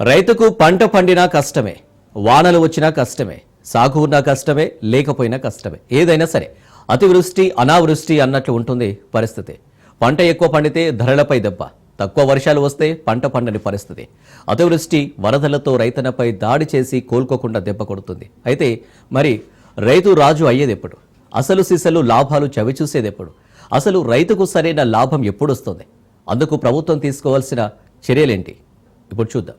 రైతుకు పంట పండినా కష్టమే వానలు వచ్చినా కష్టమే సాగు ఉన్నా కష్టమే లేకపోయినా కష్టమే. ఏదైనా సరే అతివృష్టి అనావృష్టి అన్నట్లు ఉంటుంది పరిస్థితి. పంట ఎక్కువ పండితే ధరలపై దెబ్బ తక్కువ వర్షాలు వస్తే పంట పండని పరిస్థితి. అతివృష్టి వరదలతో రైతన్నపై దాడి చేసి కోలుకోకుండా దెబ్బ కొడుతుంది. అయితే మరి రైతు రాజు అయ్యేది ఎప్పుడు అసలు సిసలు లాభాలు చవిచూసేది ఎప్పుడు అసలు రైతుకు సరైన లాభం ఎప్పుడు వస్తుంది? అందుకు ప్రభుత్వం తీసుకోవాల్సిన చర్యలేంటి? ఇప్పుడు చూద్దాం.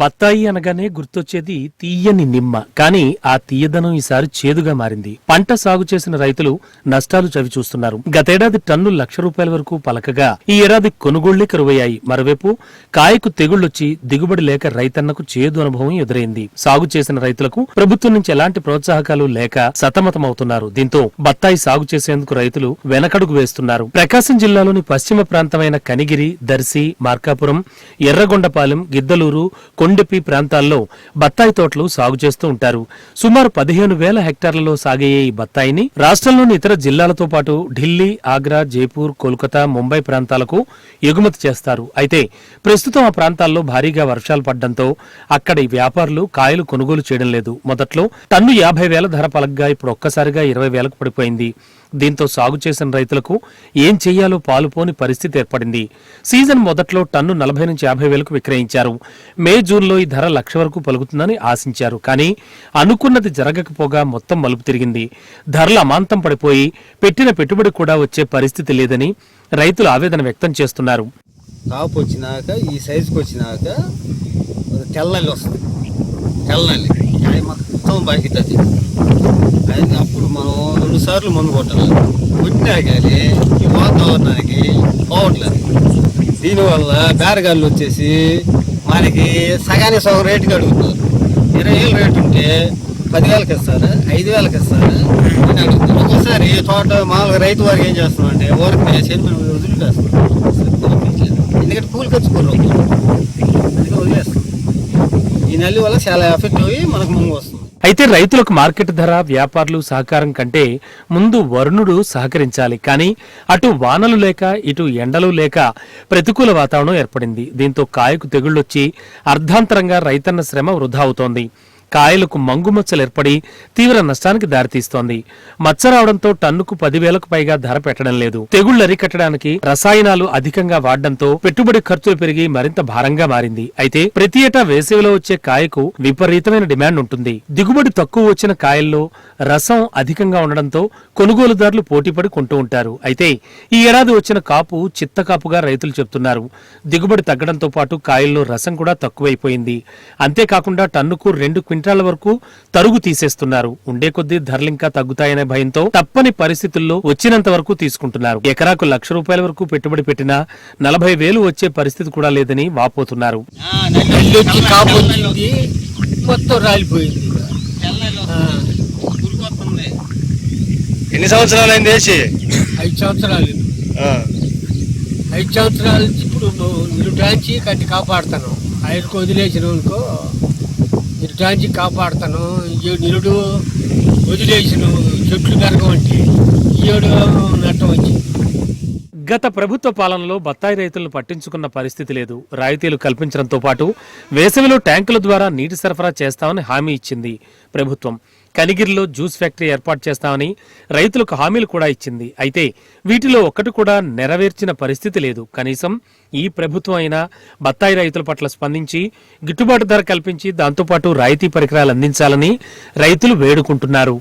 బత్తాయి అనగానే గుర్తొచ్చేది తీయని నిమ్మ. కానీ ఆ తీయదనం ఈసారి చేదుగా మారింది. పంట సాగు చేసిన రైతులు నష్టాలు చవి చూస్తున్నారు. గతేడాది టన్ను లక్ష రూపాయల వరకు పలకగా ఈ ఏడాది కొనుగోళ్ళే కరువయ్యాయి. మరోవైపు కాయకు తెగుళ్ళొచ్చి దిగుబడి లేక రైతన్నకు చేదు అనుభవం ఎదురైంది. సాగు చేసిన రైతులకు ప్రభుత్వం నుంచి ఎలాంటి ప్రోత్సాహకాలు లేక సతమతమవుతున్నారు. దీంతో బత్తాయి సాగు చేసేందుకు రైతులు వెనకడుగు వేస్తున్నారు. ప్రకాశం జిల్లాలోని పశ్చిమ ప్రాంతమైన కనిగిరి దర్శి మార్కాపురం ఎర్రగొండపాలెం గిద్దలూరు కొండెపి ప్రాంతాల్లో బత్తాయి తోటలు సాగు చేస్తూ ఉంటారు. సుమారు పదిహేను వేల హెక్టార్లలో సాగయ్యే ఈ బత్తాయిని రాష్ట్రంలోని ఇతర జిల్లాలతో పాటు ఢిల్లీ ఆగ్రా జైపూర్ కోల్కతా ముంబై ప్రాంతాలకు ఎగుమతి చేస్తారు. అయితే ప్రస్తుతం ఆ ప్రాంతాల్లో భారీగా వర్షాలు పడడంతో అక్కడి వ్యాపారులు కాయలు కొనుగోలు చేయడం లేదు. మొదట్లో టన్ను యాభై వేల ధర పలగ్గా ఇప్పుడు ఒక్కసారిగా ఇరవై వేలకు పడిపోయింది. దీంతో సాగు చేసిన రైతులకు ఏం చేయాలో పాలుపోని పరిస్థితి ఏర్పడింది. సీజన్ మొదట్లో టన్ను నలభై నుంచి యాభై వేలకు విక్రయించారు. మే జూన్లో ఈ ధర లక్ష వరకు పలుకుతుందని ఆశించారు. కానీ అనుకున్నది జరగకపోగా మొత్తం మలుపు తిరిగింది. ధరలు అమాంతం పడిపోయి పెట్టిన పెట్టుబడి కూడా వచ్చే పరిస్థితి లేదని రైతులు ఆవేదన వ్యక్తం చేస్తున్నారు. కాపు వచ్చినాక ఈ సైజుకి వచ్చినాక తెల్లగా వస్తుంది. వెళ్ళాలి అది మొత్తం బయటది. అది అప్పుడు మనం రెండు సార్లు మందు కొట్టాలి. కొట్టినా కానీ ఈ వాతావరణానికి పోవట్లేదు దీనివల్ల బేరగాళ్ళు వచ్చేసి మనకి సగానికి సగం రేటుకి అడుగుతున్నారు. ఇరవై వేలు రేటు ఉంటే పదివేలకి ఇస్తారు ఐదు వేలకి ఇస్తారు అని అడుగుతారు ఒక్కోసారి తోట మామూలుగా రైతు వారికి ఏం చేస్తున్నాం అంటే ఊరికి చేసి మనం ఎందుకంటే కూలి ఖర్చు ఈ నల్లి వల్ల చాలా ఎఫెక్ట్ అయ్యి మనకు ముందు వస్తుంది. అయితే రైతులకు మార్కెట్ ధర వ్యాపారులు సహకారం కంటే ముందు వరుణుడు సహకరించాలి. కానీ అటు వానలు లేక ఇటు ఎండలు లేక ప్రతికూల వాతావరణం ఏర్పడింది. దీంతో కాయకు తెగుళ్ళొచ్చి అర్ధాంతరంగా రైతన్న శ్రమ వృధా అవుతోంది. కాయలకు మంగుమచ్చలు ఏర్పడి తీవ్ర నష్టానికి దారితీస్తోంది. మచ్చ రావడంతో టన్నుకు పదివేలకు పైగా ధర పెట్టడం లేదు. తెగుళ్ళు అరికట్టడానికి రసాయనాలు అధికంగా వాడడంతో పెట్టుబడి ఖర్చులు పెరిగి మరింత భారంగా మారింది. అయితే ప్రతి ఏటా వేసవిలో వచ్చే కాయకు విపరీతమైన డిమాండ్ ఉంటుంది. దిగుబడి తక్కువ వచ్చిన కాయల్లో రసం అధికంగా ఉండడంతో కొనుగోలుదారులు పోటీపడి కొంటూ ఉంటారు. అయితే ఈ ఏడాది వచ్చిన కాపు చిత్త కాపుగా రైతులు చెబుతున్నారు దిగుబడి తగ్గడంతో పాటు కాయల్లో రసం కూడా తక్కువైపోయింది. అంతేకాకుండా టన్నుకు రెండు క్వింటాల వరకు తరుగు తీసేస్తున్నారు. ఉండే కొద్దీ ధరలింకా తగ్గుతాయనే భయంతో తప్పని పరిస్థితుల్లో వచ్చినంత వరకు తీసుకుంటున్నారు. ఎకరాకు లక్ష రూపాయల వరకు పెట్టుబడి పెట్టినా నలభై వేలు వచ్చే పరిస్థితి కూడా లేదని వాపోతున్నారు. ఎన్ని సంవత్సరాలు అయింది వేసి ఐదు సంవత్సరాలు. ఐదు సంవత్సరాల నుంచి ఇప్పుడు నువ్వు నిరుటాంచి కట్టి కాపాడుతాను ఆయనకు వదిలేసిన అనుకో నిరుటాంచి కాపాడుతాను. ఈ నిరుడు వదిలేసిన చెట్లు పెరగవంటి ఈడు నట్టం వచ్చింది గత ప్రభుత్వ పాలనలో బత్తాయి రైతులను పట్టించుకున్న పరిస్థితి లేదు. రాయితీలు కల్పించడంతో పాటు వేసవిలో ట్యాంకుల ద్వారా నీటి సరఫరా చేస్తామని హామీ ఇచ్చింది ప్రభుత్వం. కనిగిరిలో జ్యూస్ ఫ్యాక్టరీ ఏర్పాటు చేస్తామని రైతులకు హామీలు కూడా ఇచ్చింది. అయితే వీటిలో ఒక్కటి కూడా నెరవేర్చిన పరిస్థితి లేదు. కనీసం ఈ ప్రభుత్వం అయినా బత్తాయి రైతుల పట్ల స్పందించి గిట్టుబాటు ధర కల్పించి దాంతోపాటు రాయితీ పరికరాలు అందించాలని రైతులు వేడుకుంటున్నారు.